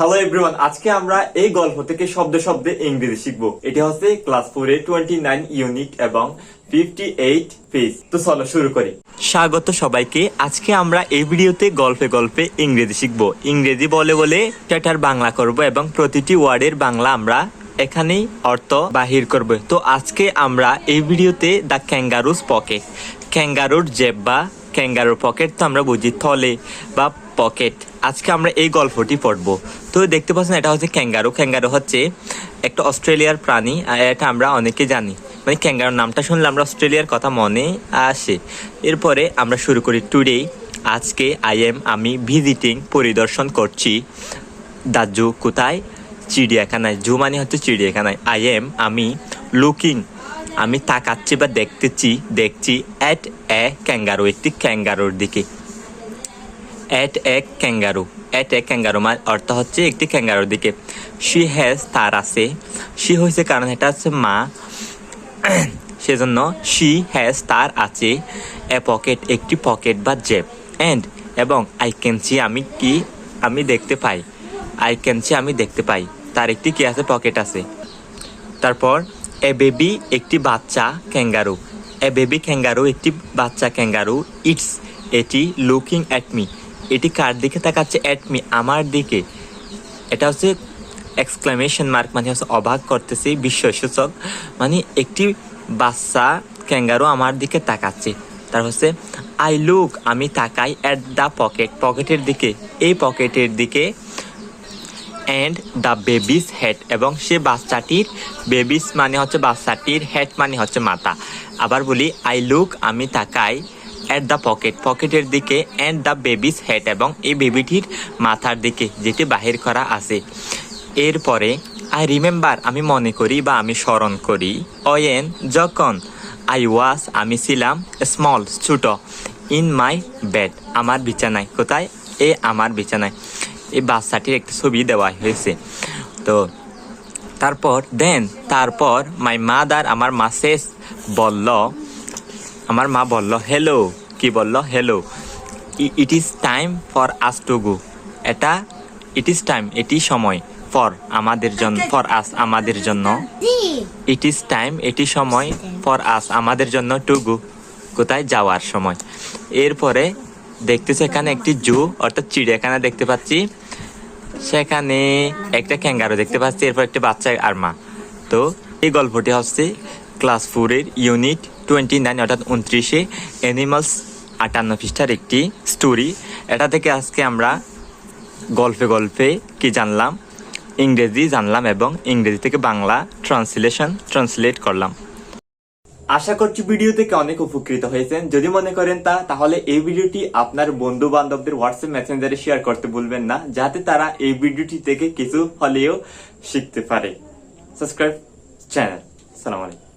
Hello everyone আজকে আমরা এই গল্প থেকে শব্দে শব্দে ইংরেজি শিখব। এটা হচ্ছে ক্লাস ফোর এর টোয়েন্টি নাইন ইউনিট এবং ফিফটি এইট পেজ তো চলো শুরু করি। স্বাগত সবাইকে, আজকে আমরা এই ভিডিওতে গল্পে গল্পে ইংরেজি শিখব। ইংরেজি বলে বলে সেটার বাংলা করব এবং প্রতিটি ওয়ার্ডের বাংলা আমরা এখানেই অর্থ বাহির করব। তো আজকে আমরা এই ভিডিওতে দ্য ক্যাঙ্গারুস পকেট ক্যাঙ্গারুর জেব বা ক্যাঙ্গারুর পকেট তো আমরা বুঝি থলে বা পকেট। আজকে আমরা এই গল্পটি পড়ব। তো দেখতে পাচ্ছেন, এটা হচ্ছে ক্যাঙ্গারু। ক্যাঙ্গারু হচ্ছে একটা অস্ট্রেলিয়ার প্রাণী আর এটা আমরা অনেকে জানি। মানে ক্যাঙ্গারুর নামটা শুনলে আমরা অস্ট্রেলিয়ার কথা মনে আসে। এরপরে আমরা শুরু করি টুডে আজকে আই এম, আমি ভিজিটিং পরিদর্শন করছি। দাজু কোথায়? চিড়িয়াখানায়। জু মানে হচ্ছে চিড়িয়াখানায়। আই এম, আমি লুকিং আমি তাকাচ্ছি বা দেখতেছি, দেখছি অ্যাট এ ক্যাঙ্গারু একটি ক্যাঙ্গারুর দিকে। At a kangaroo at a kangaroo মানে অর্থ হচ্ছে একটি ক্যাঙ্গারুর দিকে। শি হ্যাজ তার আছে। শি হয়েছে কারণ এটা হচ্ছে মা। সেজন্য শি হ্যাজ তার আছে। এ পকেট একটি পকেট বা জেব অ্যান্ড এবং আই ক্যান সি আমি কি আমি দেখতে পাই। আই ক্যান সি আমি দেখতে পাই। তার একটি কি আছে? পকেট আছে। তারপর এ বেবি একটি বাচ্চা ক্যাঙ্গারু এ বেবি ক্যাঙ্গারু একটি বাচ্চা ক্যাঙ্গারু ইটস এটি লুকিং অ্যাট মি এটি কার দিকে তাকাচ্ছে? অ্যাট মি আমার দিকে। এটা হচ্ছে এক্সক্লামেশন মার্ক মানে হচ্ছে অবাক করতেছে, বিস্ময়সূচক। মানে একটি বাচ্চা ক্যাঙ্গারু আমার দিকে তাকাচ্ছে। তার হচ্ছে আই লুক আমি তাকাই অ্যাট দ্য পকেট পকেটের দিকে। এই পকেটের দিকে অ্যান্ড দ্য বেবিস হেড এবং সে বাচ্চাটির বেবিস মানে হচ্ছে বাচ্চাটির হেড মানে হচ্ছে মাথা। আবার বলি আই লুক আমি তাকাই অ্যাট দ্য পকেট পকেটের দিকে অ্যান্ড দ্য বেবিস হেড এবং এই বেবিটির মাথার দিকে, যেটি বাহির করা আছে। এরপরে আই রিমেম্বার আমি মনে করি বা আমি স্মরণ করি। অয়েন, যখন আই ওয়াস আমি ছিলাম স্মল ছোট ইন মাই বেড আমার বিছানায়। কোথায়? এ, আমার বিছানায়। এই বাচ্চাটির একটি ছবি দেওয়া হয়েছে। তো তারপর দেন তারপর মাই মাদার আমার মা শেষ বলল, আমার মা বলল হ্যালো কি বলল? Hello it is time for us to go এটা ইট ইজ টাইম এটি সময় ফর আমাদের জন্য ফর আস আমাদের জন্য। ইট ইজ টাইম এটি সময় ফর আস আমাদের জন্য টু গো কোথায়? যাওয়ার সময়। এরপরে দেখতেছি এখানে একটি জু, অর্থাৎ চিড়িয়াখানা দেখতে পাচ্ছি। সেখানে একটা ক্যাঙ্গারু দেখতে পাচ্ছি, এরপর একটি বাচ্চা আর মা। তো এই গল্পটি হচ্ছে ক্লাস ফোরের ইউনিট টোয়েন্টি নাইন, অর্থাৎ উনত্রিশে অ্যানিমালস আটান্ন পৃষ্ঠার একটি স্টোরি। এটা থেকে আজকে আমরা গল্পে গল্পে কি জানলাম? ইংরেজি জানলাম এবং ইংরেজি থেকে বাংলা ট্রান্সলেশন ট্রান্সলেট করলাম। আশা করছি ভিডিও থেকে অনেক উপকৃত হয়েছেন। যদি মনে করেন তা, তাহলে এই ভিডিওটি আপনার বন্ধু বান্ধবদের হোয়াটসঅ্যাপ মেসেঞ্জারে শেয়ার করতে ভুলবেন না, যাতে তারা এই ভিডিওটি থেকে কিছু হলেও শিখতে পারে। সাবস্ক্রাইব চ্যানেল সালাম আলাইকুম